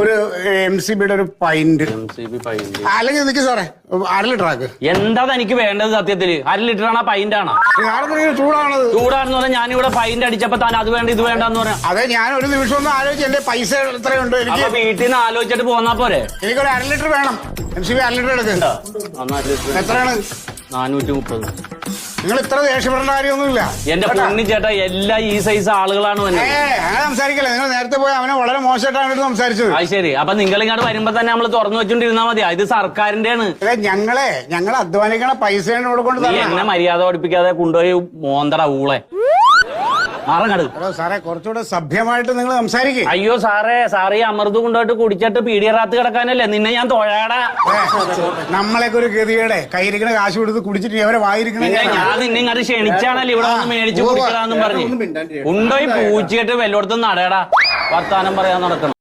ഒരു M C ബിയുടെ ഒരു പൈന്റ് അല്ലെങ്കിൽ നിൽക്ക് സാറേ അര ലിറ്റർ ആക്ക്. എന്താ തനിക്ക് വേണ്ടത് സത്യത്തിൽ? അര ലിറ്റർ ആണോ പൈന്റ് ആണോ. ചൂടാണത്. ചൂടാണെന്ന് പറഞ്ഞാൽ ഞാനിവിടെ പൈന്റ് അടിച്ചപ്പോ താൻ അത് വേണ്ട ഇത് വേണ്ടെന്ന് പറയാം അതെ ഞാൻ ഒരു നിമിഷം ഒന്ന് ആലോചിച്ച് എന്റെ പൈസ എത്രയുണ്ട് എനിക്ക് വീട്ടിൽ നിന്ന് ആലോചിച്ചിട്ട് പോന്നാ പോരെ? എനിക്കൊരു അര ലിറ്റർ വേണം. എം സി ബി അര ലിറ്റർ എടുക്ക്. എന്നാ അര ലിറ്റർ. എത്രയാണ്? നാനൂറ്റി മുപ്പത്. നിങ്ങൾ ഇത്ര ദേഷ്യപ്പെടേണ്ട കാര്യമൊന്നുമില്ല. എന്റെ പൊണ്ണി പൊന്നി ചേട്ടാ എല്ലാ ഈ സൈസ് ആളുകളാണ് ഏ വന്നത് അങ്ങനെ സംസാരിക്കല്ലേ? നിങ്ങൾ നേരത്തെ പോയി അവനെ വളരെ മോശമായിട്ടാണ് സംസാരിച്ചത്. അത് ശരി. അപ്പൊ നിങ്ങൾ ഇങ്ങോട്ട് വരുമ്പോ തന്നെ നമ്മൾ തുറന്നു വെച്ചോണ്ടിരുന്നാ മതി. ഇത് സർക്കാരിന്റെയാണ്. അതെ ഞങ്ങളെ ഞങ്ങൾ അധ്വാനിക്കണ പൈസ കൊണ്ട് നീ എന്നെ മര്യാദ പഠിപ്പിക്കാതെ കൊണ്ടുപോയി മോന്തട ഊളെ. ഹലോ സാറേ കുറച്ചുകൂടെ സഭ്യമായിട്ട് നിങ്ങൾ സംസാരിക്കേ. അയ്യോ സാറേ സാറേ അമൃത് കൊണ്ടുപോയിട്ട് കുടിച്ചിട്ട് പീഡിയറാത്ത് കിടക്കാനല്ലേ? നിന്നെ ഞാൻ തൊഴാടാ. നമ്മളൊക്കെ ഒരു ഗതിയുടെ കയ്യിരിക്കണ കാശ് കൊടുത്ത് കുടിച്ചിട്ട് അവരെ വായിരിക്കണ ഞാൻ നിന്നെ ഇങ്ങോട്ട് ക്ഷണിച്ചാണല്ലോ ഇവിടെ വന്ന് മേടിച്ചു കുടിക്കലാന്നും പറഞ്ഞു? ഉണ്ടോ ഈ പൂച്ചിട്ട് വെല്ലോടത്തും നടയടാ വർത്താനം പറയാൻ നടക്കണം